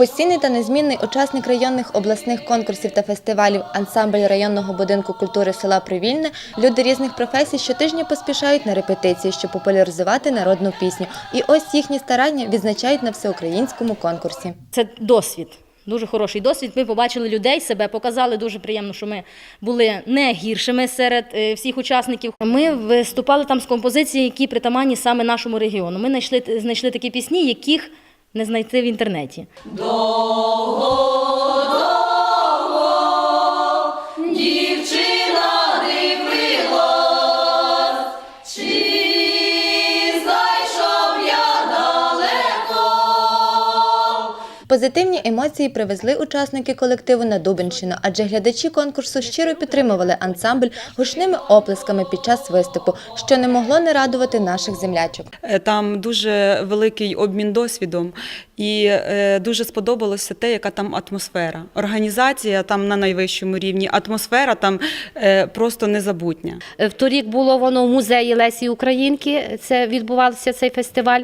Постійний та незмінний учасник районних обласних конкурсів та фестивалів ансамбль районного будинку культури села Привільне. Люди різних професій щотижня поспішають на репетиції, щоб популяризувати народну пісню. І ось їхні старання відзначають на всеукраїнському конкурсі. Це досвід. Дуже хороший досвід. Ми побачили людей, себе показали. Дуже приємно, що ми були не гіршими серед е, всіх учасників. Ми виступали там з композиції, які притаманні саме нашому регіону. Ми знайшли, знайшли такі пісні, яких не знайти в інтернеті. Позитивні емоції привезли учасники колективу на Дубенщину, адже глядачі конкурсу щиро підтримували ансамбль гучними оплесками під час виступу, що не могло не радувати наших землячок. Е, Там дуже великий обмін досвідом, і е, дуже сподобалося те, яка там атмосфера. Організація там на найвищому рівні, атмосфера там е, просто незабутня. Вторік було воно в музеї Лесі Українки. Це відбувався цей фестиваль.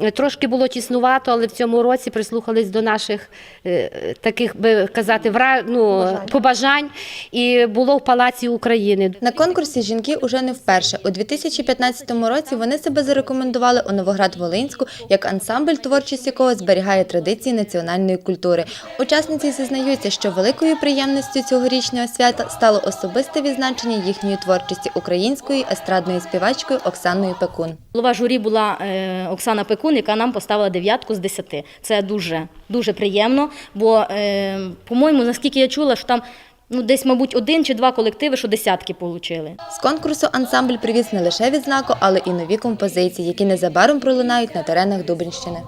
Е, Трошки було тіснувато, але в цьому році прислухались до наших е, таких би казати вра... ну, побажань. І було в Палаці України. На конкурсі жінки уже не вперше. У 2015 році вони себе зарекомендували у Новоград-Волинську як ансамбль, творчість якого зберігає традиції національної культури. Учасниці зізнаються, що великою приємністю цьогорічного свята стало особисте відзначення їхньої творчості українською естрадною співачкою Оксаною Пекун. Голова журі була е, Оксана Пекун, яка нам поставила дев'ятку з десяти. Це дуже, дуже приємно, бо, е, по-моєму, наскільки я чула, що там ну, десь, мабуть, один чи два колективи, що десятки отримали. З конкурсу ансамбль привіз не лише відзнаку, але і нові композиції, які незабаром пролунають на теренах Дубенщини.